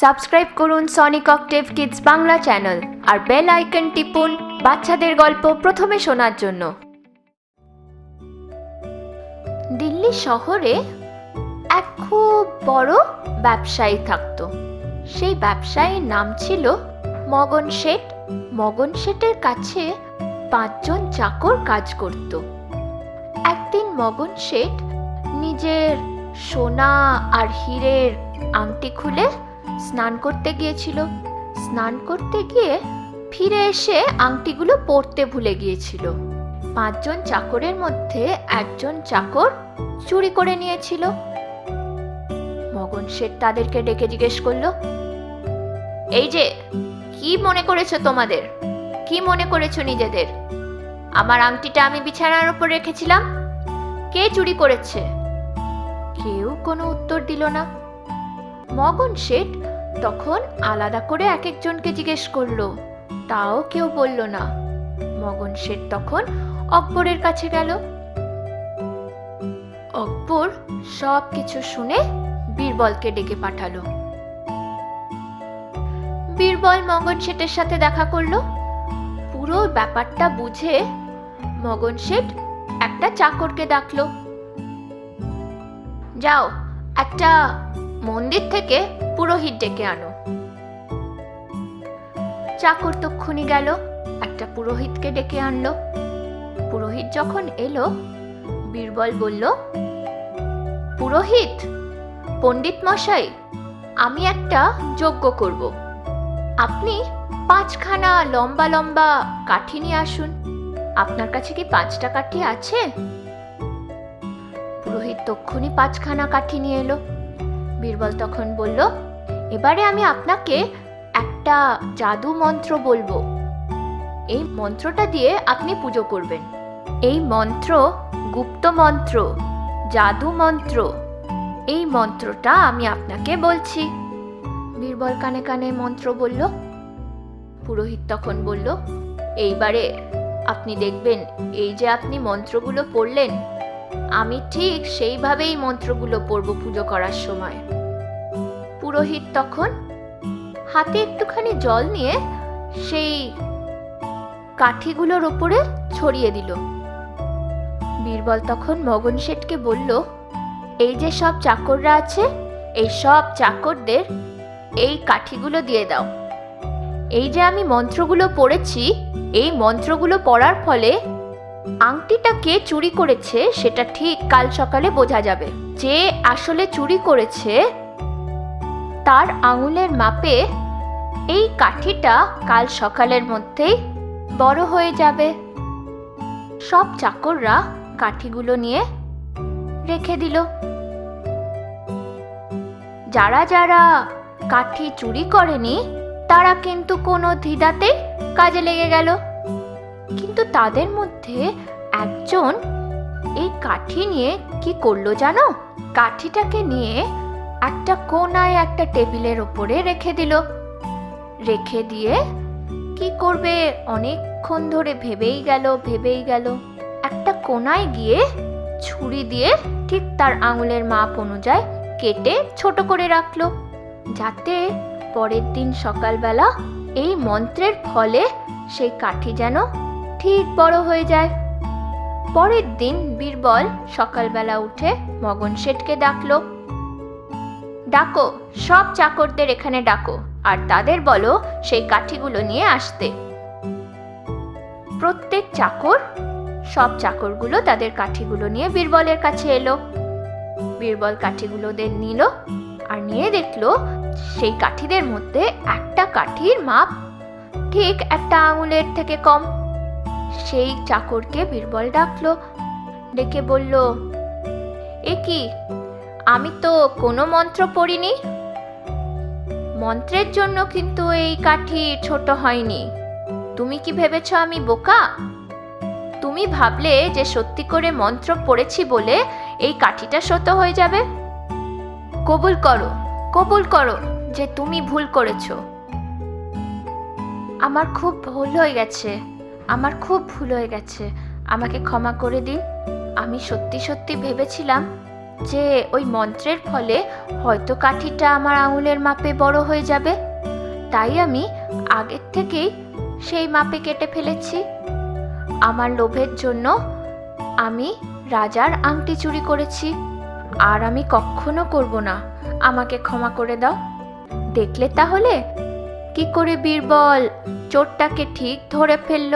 Subscribe করুন Sonic Octave Kids Bangla channel আর bell icon টিপুন বাচ্চাদের গল্প প্রথমে শোনার জন্য। দিল্লি শহরে এক খুব বড় ব্যবসায়ী থাকতো। সেই ব্যবসায়ীর নাম ছিল মগন শেঠ। মগন শেঠের কাছে পাঁচজন চাকর কাজ করত। একদিন মগন শেঠ নিজের সোনা আর হীরের আংটি খুলে স্নান করতে গিয়েছিল। স্নান করতে গিয়ে ফিরে এসে আংটিগুলো পরতে ভুলে গিয়েছিল। পাঁচজন চাকরের মধ্যে একজন চাকর চুরি করে নিয়েছিল। মগন শেঠ তাদেরকে ডেকে জিজ্ঞেস করল, এই যে, কি মনে করেছ তোমাদের? কি মনে করেছ নিজেদের? আমার আংটিটা আমি বিছানার উপর রেখেছিলাম। কে চুরি করেছে? কেউ কোনো উত্তর দিল না। মগন শেঠ তখন আলাদা করে এক একজনকে জিজ্ঞেস করল, তাও কেউ বলল না। মগন শেঠ তখন অকবরের কাছে গেল। অকবর সব কিছু শুনে বীরবলকে ডেকে পাঠালো। বীরবল মগন শেঠের সাথে দেখা করল। পুরো ব্যাপারটা বুঝে মগন শেঠ একটা চাকরকে ডাকলো। যাও, একটা মন্দির থেকে পুরোহিত ডেকে আনো। চাকর তক্ষুনি গেল, একটা পুরোহিতকে ডেকে আনলো। পুরোহিত যখন এলো, বীরবল বলল, পুরোহিত, পণ্ডিত মশাই, আমি একটা যজ্ঞ করব। আপনি পাঁচখানা লম্বা লম্বা কাঠি নিয়ে আসুন। আপনার কাছে কি পাঁচটা কাঠি আছে? পুরোহিত তক্ষুনি পাঁচখানা কাঠি নিয়ে এলো। বীরবল তখন বলল, এবারে আমি আপনাকে একটা জাদু মন্ত্র বলব। এই মন্ত্রটা দিয়ে আপনি পুজো করবেন। এই মন্ত্র গুপ্ত মন্ত্র, জাদু মন্ত্র, এই মন্ত্রটা আমি আপনাকে বলছি। বীরবল কানে কানে মন্ত্র বলল। পুরোহিত তখন বলল, এইবারে আপনি দেখবেন, এই যে আপনি মন্ত্রগুলো পড়লেন আমি ঠিক সেইভাবেই মন্ত্রগুলো পড়ব পুজো করার সময়। পুরোহিত তখন হাতে একটুখানি জল নিয়ে সেই কাঠিগুলোর ওপরে ছড়িয়ে দিল। বীরবল তখন মগন শেঠকে বলল, এই যে সব চাকররা আছে, এই সব চাকরদের এই কাঠিগুলো দিয়ে দাও। এই যে আমি মন্ত্রগুলো পড়েছি, এই মন্ত্রগুলো পড়ার ফলে আংটিটা কে চুরি করেছে সেটা ঠিক কাল সকালে বোঝা যাবে। যে আসলে চুরি করেছে তার আঙুলের মাপে এই কাঠিটা কাল সকালের মধ্যেই বড় হয়ে যাবে। সব চাকররা কাঠিগুলো নিয়ে রেখে দিল। যারা যারা কাঠি চুরি করেনি তারা কিন্তু কোনো ধিদাতে কাজে লেগে গেল। কিন্তু তাদের মধ্যে একজন এই কাঠি নিয়ে কি করল জানো? কাঠিটাকে নিয়ে একটা কোনায় একটা টেবিলের ওপরে রেখে দিল। রেখে দিয়ে কি করবে? অনেকক্ষণ ধরে ভেবেই গেল ভেবেই গেল। একটা কোনায় গিয়ে ছুরি দিয়ে ঠিক তার আঙুলের মাপ অনুযায়ী কেটে ছোট করে রাখল। যাতে পরের দিন সকালবেলা এই মন্ত্রের ফলে সেই কাঠি যেন ঠিক বড় হয়ে যায়। পরের দিন বীরবল সকালবেলা উঠে মগন শেঠকে ডাকলো। ডাকো, সব চাকরদের এখানে ডাকো, আর তাদের বলো সেই কাঠিগুলো নিয়ে আসতে। প্রত্যেক চাকর, সব চাকরগুলো তাদের কাঠিগুলো নিয়ে বীরবলের কাছে এলো। বীরবল কাঠিগুলোদের নিল আর নিয়ে দেখল সেই কাঠিদের মধ্যে একটা কাঠির মাপ ঠিক একটা আঙুলের থেকে কম। সেই চাকরকে বীরবল ডাকলো, ডেকে বলল, এ কি? আমি তো কোনো মন্ত্র পড়িনি। মন্ত্রের জন্য কিন্তু এই কাঠি ছোট হয়নি। তুমি কি ভেবেছ আমি বোকা? তুমি ভাবলে যে সত্যি করে মন্ত্র পড়েছি বলে এই কাঠিটা সত হয়ে যাবে? কবুল করো কবুল করো যে তুমি ভুল করেছ। আমার খুব ভুল হয়ে গেছে। আমার খুব ভুল হয়ে গেছে। আমাকে ক্ষমা করে দিন। আমি সত্যি সত্যি ভেবেছিলাম যে ওই মন্ত্রের ফলে হয়তো কাঠিটা আমার আঙুলের মাপে বড় হয়ে যাবে। তাই আমি আগের থেকেই সেই মাপে কেটে ফেলেছি। আমার লোভের জন্য আমি রাজার আংটি চুরি করেছি। আর আমি কখনো করব না। আমাকে ক্ষমা করে দাও। দেখলে তাহলে কি করে বীরবল? চোরটাকে ঠিক ধরে ফেলল।